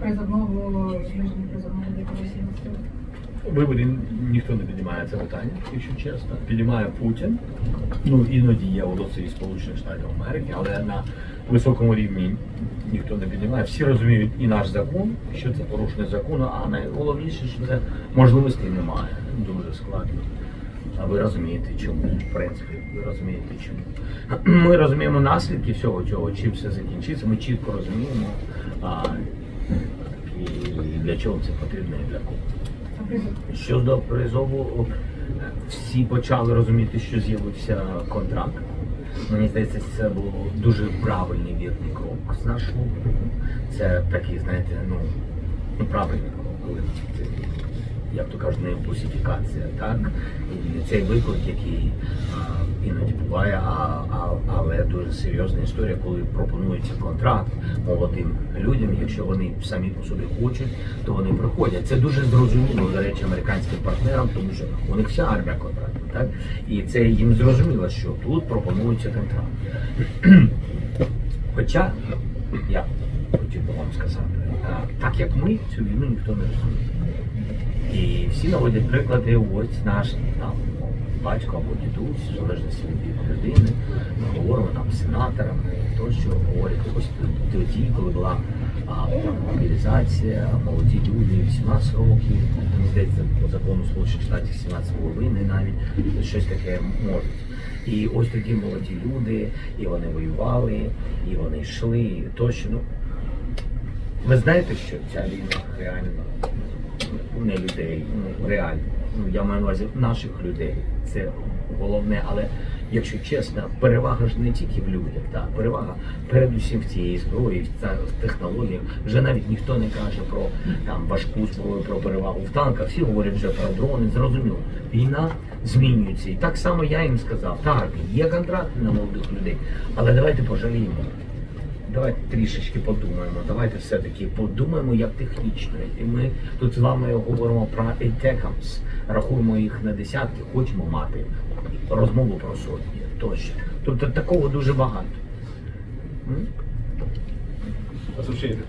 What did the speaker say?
призовного призовного віку Росії на ніхто не піднімає це питання, якщо чесно. Піднімає Путін. Ну іноді є голоси Сполучених Штатів Америки, але на високому рівні ніхто не піднімає. Всі розуміють і наш закон, що це порушення закону, а найголовніше, що це можливостей немає. Дуже складно. А ви розумієте, чому? В принципі, ви розумієте, чому. Ми розуміємо наслідки всього цього, чим все закінчиться. Ми чітко розуміємо, і для чого це потрібно і для кого. Щодо призову, всі почали розуміти, що з'явився контракт. Мені здається, це був дуже правильний вірний крок з нашого боку. Це такий, знаєте, ну, ну правильний крок, коли це, як то кажуть, не бусифікація, так? І цей виклик, який іноді буває, а, а, але дуже серйозна історія, коли пропонується контракт молодим людям, якщо вони самі по собі хочуть, то вони приходять. Це дуже зрозуміло, до речі, американським партнерам, тому що у них вся армія контракту, так? І це їм зрозуміло, що тут пропонується контракт. Хоча я хотів би вам сказати, так як ми цю війну ніхто не розуміє. І всі наводять приклади, ось наш там батько або дідусь, в залежності від віку людини. Ми говоримо там з сенаторами, тощо говорять ось тоді, коли була а, там, мобілізація, молоді люди, 18 років, здається, по закону Сполучених Штатів 17,5 навіть щось таке можуть. І ось тоді молоді люди, і вони воювали, і вони йшли, і тощо. Ну, ви знаєте, що ця війна реально не людей, ну реально. Ну я маю на увазі наших людей. Це головне, але якщо чесно, перевага ж не тільки в людях, так, перевага передусім в цієї зброї, ця- в технологіях. Вже навіть ніхто не каже про там важку зброю, про перевагу в танках. Всі говорять вже про дрони. Зрозуміло, війна змінюється. І так само я їм сказав, так, є контракти на молодих людей, але давайте пожаліємо. Давайте трішечки подумаємо. Давайте все-таки подумаємо, як технічно. І ми тут з вами говоримо про ATACMS, рахуємо їх на десятки, хочемо мати розмову про сотні тощо. Тобто такого дуже багато. Associated.